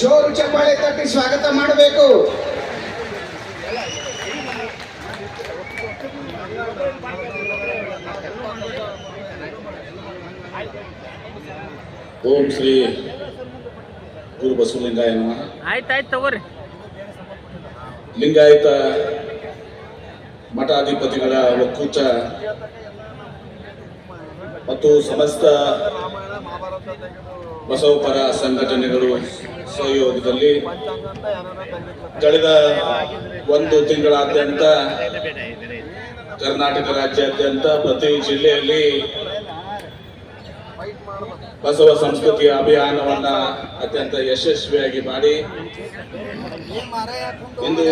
ಜೋರು ಚಪ್ಪಾಳೆ ತಟ್ಟಿ ಸ್ವಾಗತ ಮಾಡಬೇಕು. ಓಂ ಶ್ರೀ ಗುರು ಬಸವಲಿಂಗಾಯ ಆಯ್ತಾಯ್ತು ತಗೋರಿ. ಲಿಂಗಾಯತ ಮಠಾಧಿಪತಿಗಳ ಒಕ್ಕೂಟ ಮತ್ತು ಸಮಸ್ತ ಬಸವಪರ ಸಂಘಟನೆಗಳು ಸಹಯೋಗದಲ್ಲಿ ಕಳೆದ ಒಂದು ತಿಂಗಳಾದ್ಯಂತ ಕರ್ನಾಟಕ ರಾಜ್ಯಾದ್ಯಂತ ಪ್ರತಿ ಜಿಲ್ಲೆಯಲ್ಲಿ ಬಸವ ಸಂಸ್ಕೃತಿಯ ಅಭಿಯಾನವನ್ನ ಅತ್ಯಂತ ಯಶಸ್ವಿಯಾಗಿ ಮಾಡಿ. ಇಂದು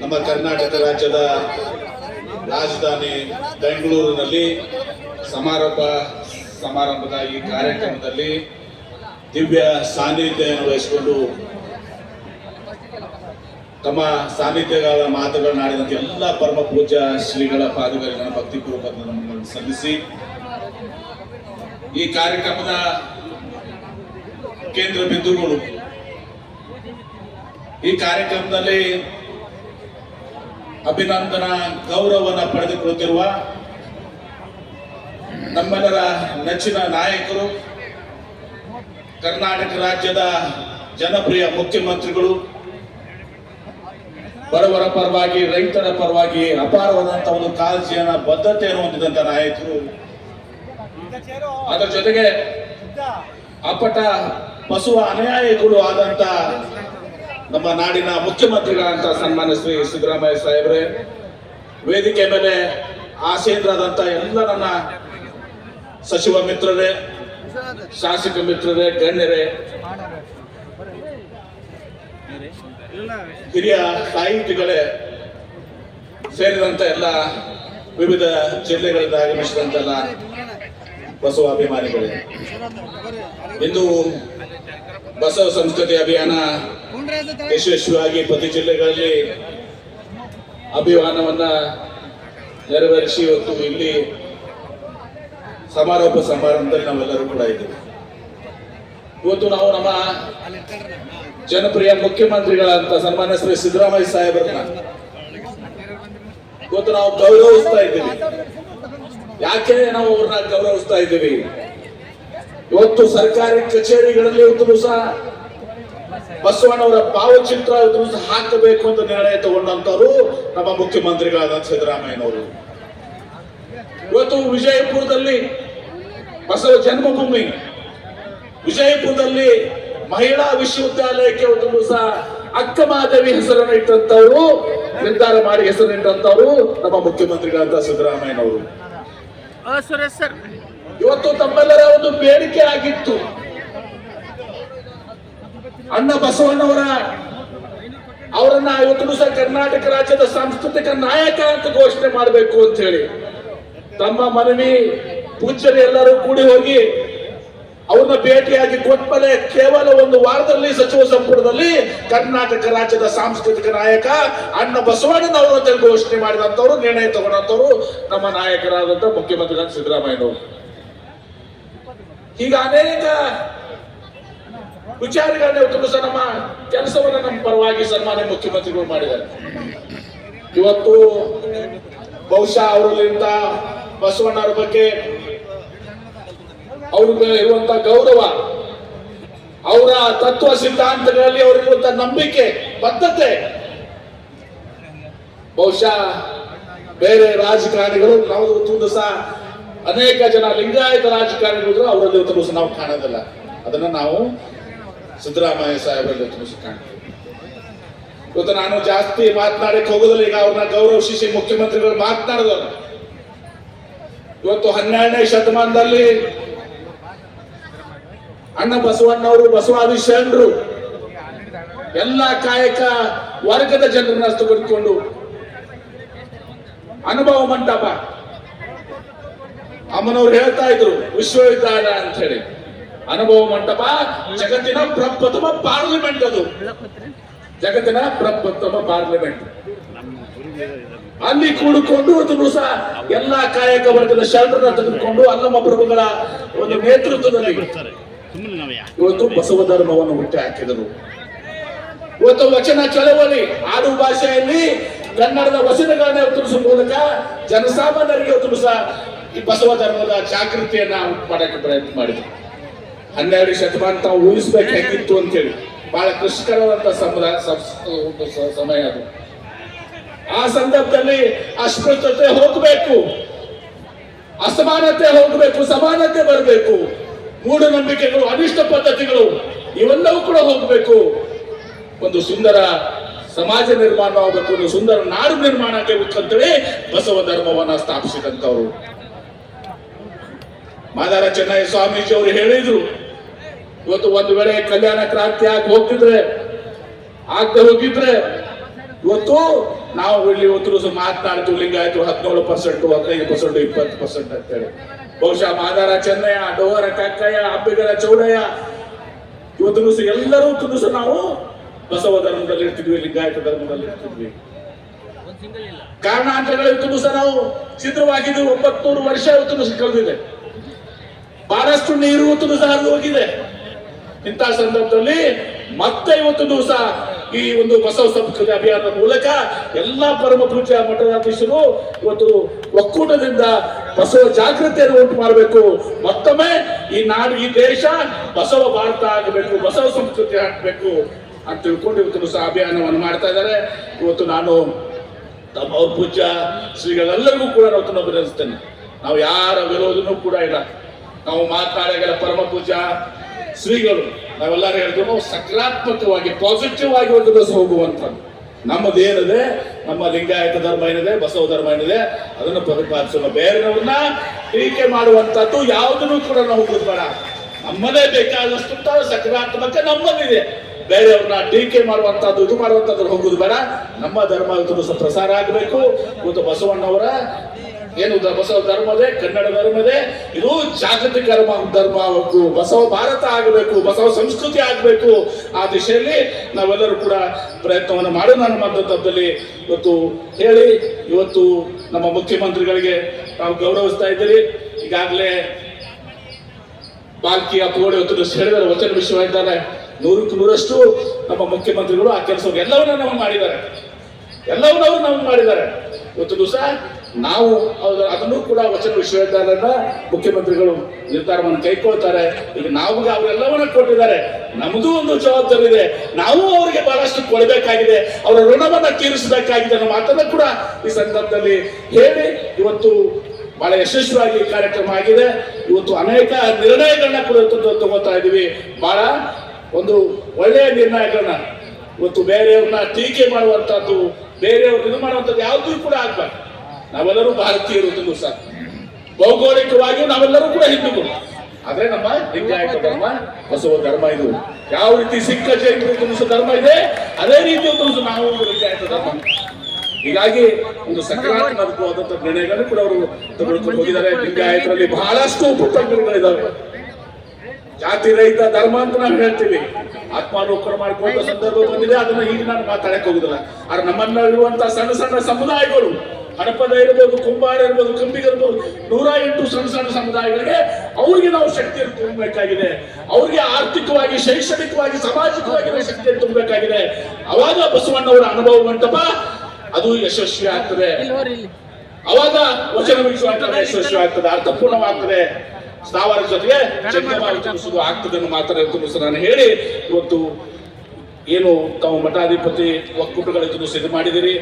ನಮ್ಮ ಕರ್ನಾಟಕ ರಾಜ್ಯದ ರಾಜಧಾನಿ ಬೆಂಗಳೂರಿನಲ್ಲಿ ಸಮಾರೋಪ ಸಮಾರಂಭದ ಈ ಕಾರ್ಯಕ್ರಮದಲ್ಲಿ ದಿವ್ಯ ಸಾನ್ನಿಧ್ಯವನ್ನು ವಹಿಸಿಕೊಂಡು ತಮ್ಮ ಸಾನ್ನಿಧ್ಯಗಳ ಮಾತುಗಳನ್ನಾಡಿದಂತ ಎಲ್ಲ ಪರಮ ಪೂಜಾ ಶ್ರೀಗಳ ಪಾದಗಳನ್ನು ಭಕ್ತಿ ನಮನಗಳನ್ನು ಸಲ್ಲಿಸಿ, ಈ ಕಾರ್ಯಕ್ರಮದ ಕೇಂದ್ರ ಬಿಂದುಗಳು. ಈ ಕಾರ್ಯಕ್ರಮದಲ್ಲಿ ಅಭಿನಂದನ ಗೌರವವನ್ನು ಪಡೆದುಕೊಳ್ಳುತ್ತಿರುವ ನಮ್ಮೆಲ್ಲರ ನೆಚ್ಚಿನ ನಾಯಕರು ಕರ್ನಾಟಕ ರಾಜ್ಯದ ಜನಪ್ರಿಯ ಮುಖ್ಯಮಂತ್ರಿಗಳು ಬಡವರ ಪರವಾಗಿ, ರೈತರ ಪರವಾಗಿ ಅಪಾರವಾದಂತ ಒಂದು ಕಾಳಜಿಯನ್ನ, ಬದ್ಧತೆಯನ್ನು ಹೊಂದಿದಂತ ನಾಯಕರು. ಅದರ ಜೊತೆಗೆ ಅಪಟ ಪಶು ಅನುಯಾಯಿಗಳು ಆದಂತ ನಮ್ಮ ನಾಡಿನ ಮುಖ್ಯಮಂತ್ರಿಗಳಂತ ಸನ್ಮಾನ್ಯ ಶ್ರೀ ಸಿದ್ದರಾಮಯ್ಯ ಸಾಹೇಬ್ರೆ, ವೇದಿಕೆ ಮೇಲೆ ಆಸೀನರಾದಂತ ಎಲ್ಲ ನನ್ನ ಸಚಿವ ಮಿತ್ರರೇ ಶಾಸಕ ಮಿತ್ರರೇ, ಗಣ್ಯರೇ. ಹಿರಿಯ ಸಾಹಿತಿಗಳೇ, ಸೇರಿದಂತ ಎಲ್ಲ ವಿವಿಧ ಜಿಲ್ಲೆಗಳಿಂದ ಆಗಮಿಸಿದಂತೆಲ್ಲ ಬಸವ ಅಭಿಮಾನಿಗಳೇ. ಇಂದು ಬಸವ ಸಂಸ್ಕೃತಿ ಅಭಿಯಾನ ಯಶಸ್ವಿಯಾಗಿ ಪ್ರತಿ ಜಿಲ್ಲೆಗಳಲ್ಲಿ ಅಭಿಯಾನವನ್ನ ನೆರವೇರಿಸಿ, ಇವತ್ತು ಇಲ್ಲಿ ಸಮಾರೋಪ ಸಮಾರಂಭದಲ್ಲಿ ನಾವೆಲ್ಲರೂ ಕೂಡ ಇದ್ದೀವಿ. ಇವತ್ತು ನಾವು ನಮ್ಮ ಜನಪ್ರಿಯ ಮುಖ್ಯಮಂತ್ರಿಗಳಂತ ಸನ್ಮಾನ್ಯ ಶ್ರೀ ಸಿದ್ದರಾಮಯ್ಯ ಸಾಹೇಬರನ್ನ ಇವತ್ತು ನಾವು ಗೌರವಿಸ್ತಾ ಇದ್ದೀವಿ. ಯಾಕೆ ನಾವು ಅವ್ರನ್ನ ಗೌರವಿಸ್ತಾ ಇದ್ದೀವಿ? ಇವತ್ತು ಸರ್ಕಾರಿ ಕಚೇರಿಗಳಲ್ಲಿ ಇವತ್ತು ಸಹ ಬಸವಣ್ಣವರ ಭಾವಚಿತ್ರ ಇವತ್ತು ಸಹ ಹಾಕಬೇಕು ಅಂತ ನಿರ್ಣಯ ತಗೊಂಡಂತವರು ನಮ್ಮ ಮುಖ್ಯಮಂತ್ರಿಗಳಾದ ಸಿದ್ದರಾಮಯ್ಯನವರು. ಇವತ್ತು ವಿಜಯಪುರದಲ್ಲಿ ಬಸವ ಜನ್ಮಭೂಮಿ. ವಿಜಯಪುರದಲ್ಲಿ ಮಹಿಳಾ ವಿಶ್ವವಿದ್ಯಾಲಯಕ್ಕೆ ಒಂದು ಸಹ ಅಕ್ಕ ಮಾಧವಿ ಹೆಸರನ್ನು ಇಟ್ಟಂತವರು ನಿರ್ಧಾರ ಮಾಡಿ ಹೆಸರಿಟ್ಟಂತವರು ನಮ್ಮ ಮುಖ್ಯಮಂತ್ರಿಗಳಾದ ಸಿದ್ದರಾಮಯ್ಯನವರು. ಅವರು ಸುರೇಶ್ ಸರ್. ಇವತ್ತು ತಮ್ಮೆಲ್ಲರ ಒಂದು ಬೇಡಿಕೆ ಆಗಿತ್ತು. ಅಣ್ಣ ಬಸವಣ್ಣವರ ಅವರನ್ನ ಇವತ್ತು ಸಹ ಕರ್ನಾಟಕ ರಾಜ್ಯದ ಸಾಂಸ್ಕೃತಿಕ ನಾಯಕ ಅಂತ ಘೋಷಣೆ ಮಾಡಬೇಕು ಅಂತ ಹೇಳಿ ತಮ್ಮ ಮನವಿ ಪೂಜ್ಯರು ಎಲ್ಲರೂ ಕೂಡಿ ಹೋಗಿ ಅವ್ರನ್ನ ಭೇಟಿಯಾಗಿ ಕೊಟ್ಟಮೇಲೆ ಕೇವಲ ಒಂದು ವಾರದಲ್ಲಿ ಸಚಿವ ಸಂಪುಟದಲ್ಲಿ ಕರ್ನಾಟಕ ರಾಜ್ಯದ ಸಾಂಸ್ಕೃತಿಕ ನಾಯಕ ಅಣ್ಣ ಬಸವಣ್ಣನವರ ಘೋಷಣೆ ಮಾಡಿದಂತವ್ರು ನಿರ್ಣಯ ತಗೊಂಡಂತವ್ರು ನಮ್ಮ ನಾಯಕರಾದಂತ ಮುಖ್ಯಮಂತ್ರಿ ಸಿದ್ದರಾಮಯ್ಯನವರು. ಈಗ ಅನೇಕ ವಿಚಾರಗಳನ್ನ ತುಂಬ ನಮ್ಮ ಕೆಲಸವನ್ನ ನಮ್ಮ ಪರವಾಗಿ ಸನ್ಮಾನ್ಯ ಮುಖ್ಯಮಂತ್ರಿಗಳು ಮಾಡಿದ್ದಾರೆ. ಇವತ್ತು ಬಹುಶಃ ಅವರಲ್ಲಿಂದ ಬಸವಣ್ಣವ್ರ ಬಗ್ಗೆ ಅವ್ರ ಇರುವಂತ ಗೌರವ, ಅವರ ತತ್ವ ಸಿದ್ಧಾಂತಗಳಲ್ಲಿ ಅವರಿರುವಂತ ನಂಬಿಕೆ, ಬದ್ಧತೆ. ಬಹುಶಃ ಬೇರೆ ರಾಜಕಾರಣಿಗಳು, ನಾವು ಸಹ ಅನೇಕ ಜನ ಲಿಂಗಾಯತ ರಾಜಕಾರಣಿಗಳು ಅವರಲ್ಲಿ ಸಹ ನಾವು ಕಾಣೋದಿಲ್ಲ. ಅದನ್ನ ನಾವು ಸಿದ್ದರಾಮಯ್ಯ ಸಾಹೇಬರಲ್ಲಿ ಸಹ ಕಾಣ್ತೀವಿ. ಇವತ್ತು ನಾನು ಜಾಸ್ತಿ ಮಾತನಾಡಕ್ಕೆ ಹೋಗೋದಿಲ್ಲ, ಈಗ ಅವ್ರನ್ನ ಗೌರವಿಸಿ ಮುಖ್ಯಮಂತ್ರಿಗಳು ಮಾತನಾಡಿದವರು ಇವತ್ತು ಹನ್ನೆರಡನೇ ಶತಮಾನದಲ್ಲಿ ಅಣ್ಣ ಬಸವಣ್ಣವರು, ಬಸವಾದಿ ಶರಣರು, ಎಲ್ಲ ಕಾಯಕ ವರ್ಗದ ಜನರನ್ನ ತೆಗೆದುಕೊಂಡು ಅನುಭವ ಮಂಟಪ. ಅಮ್ಮನವ್ರು ಹೇಳ್ತಾ ಇದ್ರು, ವಿಶ್ವವಿದ್ಯಾಲಯ ಅಂತ ಹೇಳಿ. ಅನುಭವ ಮಂಟಪ ಜಗತ್ತಿನ ಪ್ರಪ್ರಥಮ ಪಾರ್ಲಿಮೆಂಟ್ ಅದು. ಜಗತ್ತಿನ ಪ್ರಪ್ರಥಮ ಪಾರ್ಲಿಮೆಂಟ್. ಅಲ್ಲಿ ಕೂಡಿಕೊಂಡು ಅದನ್ನು ಸಹ ಎಲ್ಲಾ ಕಾಯಕ ವರ್ಗದ ಶರಣರನ್ನ ತೆಗೆದುಕೊಂಡು ಅಲ್ಲಮ್ಮ ಪ್ರಭುಗಳ ಒಂದು ನೇತೃತ್ವದಲ್ಲಿ ಇವತ್ತು ಬಸವ ಧರ್ಮವನ್ನು ಹುಟ್ಟಿ ಹಾಕಿದರು. ಇವತ್ತು ವಚನ ಚಳವಳಿ ಆಡು ಭಾಷೆಯಲ್ಲಿ ಕನ್ನಡದ ವಚನಗಳನ್ನ ಉತ್ತರಿಸುವ ಮೂಲಕ ಜನಸಾಮಾನ್ಯರಿಗೆ ಇವತ್ತು ಈ ಬಸವ ಧರ್ಮದ ಜಾಗೃತಿಯನ್ನ ಮಾಡಕ್ಕೆ ಪ್ರಯತ್ನ ಮಾಡಿದ್ರು. ಹನ್ನೆರಡು ಶತಮಾನ ತಾವು ಊಹಿಸ್ಬೇಕು ಹೇಗಿತ್ತು ಅಂತೇಳಿ. ಬಹಳ ಕೃಷಿಕರವಾದಂತ ಸಮಯ ಅದು. ಆ ಸಂದರ್ಭದಲ್ಲಿ ಅಸ್ಪೃಶ್ಯತೆ ಹೋಗಬೇಕು. ಅಸಮಾನತೆ ಹೋಗಬೇಕು, ಸಮಾನತೆ ಬರಬೇಕು. ಮೂಢನಂಬಿಕೆಗಳು, ಅನಿಷ್ಟ ಪದ್ಧತಿಗಳು, ಇವೆಲ್ಲವೂ ಕೂಡ ಹೋಗಬೇಕು. ಒಂದು ಸುಂದರ ಸಮಾಜ ನಿರ್ಮಾಣ ಆಗಬೇಕು, ಒಂದು ಸುಂದರ ನಾಡು ನಿರ್ಮಾಣ ಆಗಬೇಕು ಅಂತೇಳಿ ಬಸವ ಧರ್ಮವನ್ನ ಸ್ಥಾಪಿಸಿದಂತವರು ಮಾದಾರ ಚೆನ್ನೈ ಸ್ವಾಮೀಜಿ ಅವರು ಹೇಳಿದ್ರು, ಇವತ್ತು ಒಂದು ವೇಳೆ ಕಲ್ಯಾಣ ಕ್ರಾಂತಿ ಆಗಿ ಹೋಗ್ತಿದ್ರೆ, ಆಗ್ದ ಹೋಗಿದ್ರೆ, ಇವತ್ತು ನಾವು ಇಲ್ಲಿ ಇವತ್ತು ಮಾತನಾಡ್ತೀವಿ ಲಿಂಗಾಯತು ಹದಿನೇಳು ಪರ್ಸೆಂಟ್, ಹದಿನೈದು ಪರ್ಸೆಂಟ್, ಇಪ್ಪತ್ತು ಪರ್ಸೆಂಟ್ ಅಂತೇಳಿ. ಬಹುಶಃ ಮಾದಾರ ಚೆನ್ನಯ್ಯ, ಡೋವರ ಕಕ್ಕಯ್ಯ ಅಬ್ಬಿಗರ ಚೌಡಯ್ಯ, ಇವತ್ತು ಎಲ್ಲರೂ ತುನುಸು ನಾವು ಬಸವ ಧರ್ಮದಲ್ಲಿ ಇರ್ತಿದ್ವಿ, ಲಿಂಗಾಯತ ಧರ್ಮದಲ್ಲಿ ಇರ್ತಿದ್ವಿ. ಕಾರಣಾಂತರಗಳು ತುನುಸ ನಾವು ಛಿದ್ರವಾಗಿದ್ದು ಒಂಬತ್ನೂರು ವರ್ಷ ದಿವಸ ಕಳೆದಿದೆ. ಬಹಳಷ್ಟು ನೀರು ತುನುಸ ಹರಿದು ಹೋಗಿದೆ. ಇಂತಹ ಸಂದರ್ಭದಲ್ಲಿ ಮತ್ತೆ ಇವತ್ತು ದಿವಸ ಈ ಒಂದು ಬಸವ ಸಂಸ್ಕೃತಿ ಅಭಿಯಾನದ ಮೂಲಕ ಎಲ್ಲಾ ಪರಮ ಪೂಜ್ಯ ಮಠಾಧೀಶರು ಇವತ್ತು ಒಕ್ಕೂಟದಿಂದ ಬಸವ ಜಾಗೃತಿಯನ್ನು ಉಂಟು ಮಾಡಬೇಕು. ಮತ್ತೊಮ್ಮೆ ಈ ನಾಡು, ಈ ದೇಶ ಬಸವ ಭಾರತ ಆಗಬೇಕು, ಬಸವ ಸಂಸ್ಕೃತಿ ಹಾಕಬೇಕು ಅಂತ ತಿಳ್ಕೊಂಡು ಇವತ್ತು ಸಹ ಅಭಿಯಾನವನ್ನು ಮಾಡ್ತಾ ಇದ್ದಾರೆ. ಇವತ್ತು ನಾನು ತಮ್ಮ ಪೂಜ್ಯ ಶ್ರೀಗಳೆಲ್ಲರಿಗೂ ಕೂಡ ನಾವು ಅಭಿನಂದಿಸ್ತೇನೆ. ನಾವು ಯಾರ ವಿರೋಧನೂ ಕೂಡ ಇಲ್ಲ. ನಾವು ಮಾತನಾಡಗಳ ಪರಮ ಪೂಜಾ ಶ್ರೀಗಳು ನಾವೆಲ್ಲರೂ ಹೇಳಿದ್ರು ಸಕಾರಾತ್ಮಕವಾಗಿ ಪಾಸಿಟಿವ್ ಆಗಿ ಒಂದು ದಿವಸ ಹೋಗುವಂಥದ್ದು. ನಮ್ಮದೇನಿದೆ ನಮ್ಮ ಲಿಂಗಾಯತ ಧರ್ಮ ಏನಿದೆ? ಬಸವ ಧರ್ಮ ಏನಿದೆ? ಅದನ್ನು ಪ್ರತಿಪಾದಿಸೋಣ. ಬೇರೆಯವ್ರನ್ನ ಟೀಕೆ ಮಾಡುವಂಥದ್ದು ಯಾವುದನ್ನು ಕೂಡ ನಾವು ಬೇಡ ನಮ್ಮದೇ ಬೇಕಾದಷ್ಟು ಸಕಾರಾತ್ಮಕ ನಮ್ಮಲ್ಲಿದೆ ಬೇರೆಯವ್ರನ್ನ ಟೀಕೆ ಮಾಡುವಂಥದ್ದು, ಇದು ಮಾಡುವಂಥದ್ದು ಹೋಗುದು ಬೇಡ. ನಮ್ಮ ಧರ್ಮ ಪ್ರಸಾರ ಆಗಬೇಕು. ಇವತ್ತು ಬಸವಣ್ಣವರ ಏನು ಬಸವ ಧರ್ಮದೇ? ಕನ್ನಡ ಧರ್ಮದೇ? ಇದು ಜಾಗತಿಕ ಧರ್ಮ ಆಗಬೇಕು ಬಸವ ಭಾರತ ಆಗಬೇಕು, ಬಸವ ಸಂಸ್ಕೃತಿ ಆಗಬೇಕು. ಆ ದಿಶೆಯಲ್ಲಿ ನಾವೆಲ್ಲರೂ ಕೂಡ ಪ್ರಯತ್ನವನ್ನು ಮಾಡೋಣ ನಮ್ಮ ತಪ್ಪದಲ್ಲಿ ಇವತ್ತು ಹೇಳಿ, ಇವತ್ತು ನಮ್ಮ ಮುಖ್ಯಮಂತ್ರಿಗಳಿಗೆ ನಾವು ಗೌರವಿಸ್ತಾ ಇದ್ದೀರಿ. ಈಗಾಗಲೇ ಬಾಲ್ಕಿ ಅಪ್ಪಗಳು ಇವತ್ತು ಹೇಳಿದ್ದಾರೆ ವಚನ ವಿಶ್ವವಿದ್ಯಾಲಯ ನೂರಕ್ಕೆ ನೂರಷ್ಟು ನಮ್ಮ ಮುಖ್ಯಮಂತ್ರಿಗಳು ಆ ಕೆಲಸವನ್ನು ಎಲ್ಲವನ್ನ ನಾವು ಮಾಡಿದ್ದಾರೆ. ಎಲ್ಲವನ್ನೂ ಅವರು ನಾವು ಮಾಡಿದ್ದಾರೆ. ಇವತ್ತು ದಿವಸ ನಾವು ಅದನ್ನು ಕೂಡ ವಚನ ವಿಶ್ವವಿದ್ಯಾಲಯದ ಮುಖ್ಯಮಂತ್ರಿಗಳು ನಿರ್ಧಾರವನ್ನು ಕೈಕೊಳ್ತಾರೆ ಈಗ ನಾವು ಅವರೆಲ್ಲವನ್ನ ಕೊಟ್ಟಿದ್ದಾರೆ. ನಮಗೂ ಒಂದು ಜವಾಬ್ದಾರಿ ಇದೆ ನಾವು ಅವರಿಗೆ ಬಹಳಷ್ಟು ಕೊಡಬೇಕಾಗಿದೆ. ಅವರ ಋಣವನ್ನ ತೀರಿಸಬೇಕಾಗಿದೆ ಅನ್ನೋ ಮಾತನ್ನ ಕೂಡ ಈ ಸಂದರ್ಭದಲ್ಲಿ ಹೇಳಿ, ಇವತ್ತು ಬಹಳ ಯಶಸ್ವಿಯಾಗಿ ಕಾರ್ಯಕ್ರಮ ಆಗಿದೆ. ಇವತ್ತು ಅನೇಕ ನಿರ್ಣಯಗಳನ್ನ ಕೂಡ ತಗೋತಾ ಇದೀವಿ ಬಹಳ ಒಂದು ಒಳ್ಳೆಯ ನಿರ್ಣಯಗಳನ್ನ ಇವತ್ತು ಬೇರೆಯವ್ರನ್ನ ಟೀಕೆ ಮಾಡುವಂತದ್ದು ಬೇರೆಯವ್ರನ್ನ ಇದು ಮಾಡುವಂತದ್ದು ಯಾವುದೂ ಕೂಡ ಆಗ್ಬಾರ್ದು. ನಾವೆಲ್ಲರೂ ಭಾರತೀಯರು ಅಂತ ಸರ್ ಭೌಗೋಳಿಕವಾಗಿಯೂ ನಾವೆಲ್ಲರೂ ಕೂಡ ಹಿಂದೂಗಳು. ಆದ್ರೆ ನಮ್ಮ ಲಿಂಗಾಯತ ಧರ್ಮ ಬಸವ ಧರ್ಮ ಇದು. ಯಾವ ರೀತಿ ಸಿಕ್ಕ ಜೈನ ತುಂಬಿಸೋ ಧರ್ಮ ಇದೆ ಅದೇ ರೀತಿ ತುಂಬಿಸು ನಾವು ಲಿಂಗಾಯತ ಧರ್ಮ. ಹೀಗಾಗಿ ಒಂದು ಸಕಾರಾತ್ಮಕವಾದಂತ ನಿರ್ಣಯಗಳನ್ನು ಕೂಡ ಅವರು ತಗೊಳ್ಕೊಂಡು ಹೋಗಿದ್ದಾರೆ. ಲಿಂಗಾಯತರಲ್ಲಿ ಬಹಳಷ್ಟು ಉಪಕರಣಗಳಿದ್ದಾವೆ ಜಾತಿ ರಹಿತ ಧರ್ಮ ಅಂತ ನಾವು ಹೇಳ್ತೀವಿ. ಆತ್ಮಾಲೋಕನ ಮಾಡಿಕೊಂಡ ಸಂದರ್ಭ ಬಂದಿದೆ ಅದನ್ನ ಈಗ ನಾನು ಮಾತಾಡಕ್ ಹೋಗುದಿಲ್ಲ. ಆದ್ರೆ ನಮ್ಮಲ್ಲಿರುವಂತಹ ಸಣ್ಣ ಸಣ್ಣ ಸಮುದಾಯಗಳು ಹಣಪದ ಇರ್ಬೋದು ಕುಂಬಾರ ಇರ್ಬೋದು ಕಂಬಿಗೆ ಇರ್ಬೋದು ನೂರ ಎಂಟು ಸಣ್ಣ ಸಣ್ಣ ಸಮುದಾಯಗಳಿಗೆ ಅವ್ರಿಗೆ ನಾವು ಶಕ್ತಿಯನ್ನು ತುಂಬಬೇಕಾಗಿದೆ. ಅವ್ರಿಗೆ ಆರ್ಥಿಕವಾಗಿ ಶೈಕ್ಷಣಿಕವಾಗಿ ಸಾಮಾಜಿಕವಾಗಿ ನಾವು ಶಕ್ತಿಯನ್ನು ತುಂಬಬೇಕಾಗಿದೆ. ಅವಾಗ ಬಸವಣ್ಣವರ ಅನುಭವ ಮಂಟಪ ಅದು ಯಶಸ್ವಿ ಆಗ್ತದೆ. ಅವಾಗ ವಚನ ವಿಶ್ವಾಸ ಯಶಸ್ವಿ ಆಗ್ತದೆ ಅರ್ಥಪೂರ್ಣವಾಗ್ತದೆ. ಸ್ಥಾವರ ಜೊತೆಗೆ ಆಗ್ತದೆ ಅನ್ನೋ ಮಾತನ್ನ ಇವತ್ತು ನಾನು ಹೇಳಿ. ಇವತ್ತು ಏನು ತಾವು ಮಠಾಧಿಪತಿ ಒಕ್ಕೂಟಗಳಿದ್ದು ಸಿದ್ಧ ಮಾಡಿದಿರಿ.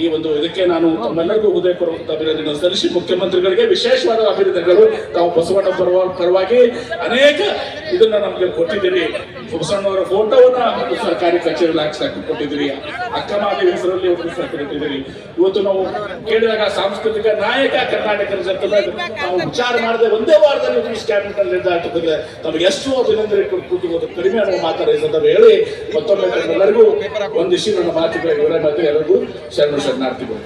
ಈ ಒಂದು ಇದಕ್ಕೆ ನಾನು ತಮ್ಮೆಲ್ಲರಿಗೂ ಹೃದಯಪೂರ್ವಕ ಅಭಿನಂದನೆ ಸಲ್ಲಿಸಿ. ಮುಖ್ಯಮಂತ್ರಿಗಳಿಗೆ ವಿಶೇಷವಾದ ಅಭಿನಂದನೆಗಳು. ತಾವು ಬಸವಣ್ಣ ಪರವ ಪರವಾಗಿ ಅನೇಕ ಇದನ್ನ ನಮಗೆ ಕೊಟ್ಟಿದ್ದೀರಿ. ಬಸವಣ್ಣವರ ಫೋಟೋವನ್ನ ಸರ್ಕಾರಿ ಕಚೇರಿಯಲ್ಲಿ ಹಾಕ್ಸಾಕಿ ಕೊಟ್ಟಿದ್ದೀರಿ ಅಕ್ಕಮಾದಿ ಹೆಸರಲ್ಲಿ ಒಬ್ಬರು ಕೊಟ್ಟಿದ್ದೀರಿ. ಇವತ್ತು ನಾವು ಕೇಳಿದಾಗ ಸಾಂಸ್ಕೃತಿಕ ನಾಯಕ ಕರ್ನಾಟಕ ನಾವು ವಿಚಾರ ಮಾಡದೆ ಒಂದೇ ವಾರದಲ್ಲಿ ಒಂದು ಕ್ಯಾಬಿನೆಟ್ ನಿರ್ಧಾರ ನಮ್ಗೆ ಎಷ್ಟು ಅಭಿನಂದನೆ ಕೊಟ್ಟು ಕಡಿಮೆ ಅನ್ನೋ ಮಾತಾಡಿ ಹೇಳಿ ಮತ್ತೊಮ್ಮೆ ಎಲ್ಲರಿಗೂ ಒಂದಿಷ್ಟು ನನ್ನ ಮಾತುಗಳ ವಿವರ ಮತ್ತು ಎಲ್ಲರಿಗೂ ಶರಣ ಶರಣಾರ್ಥಿಗಳು.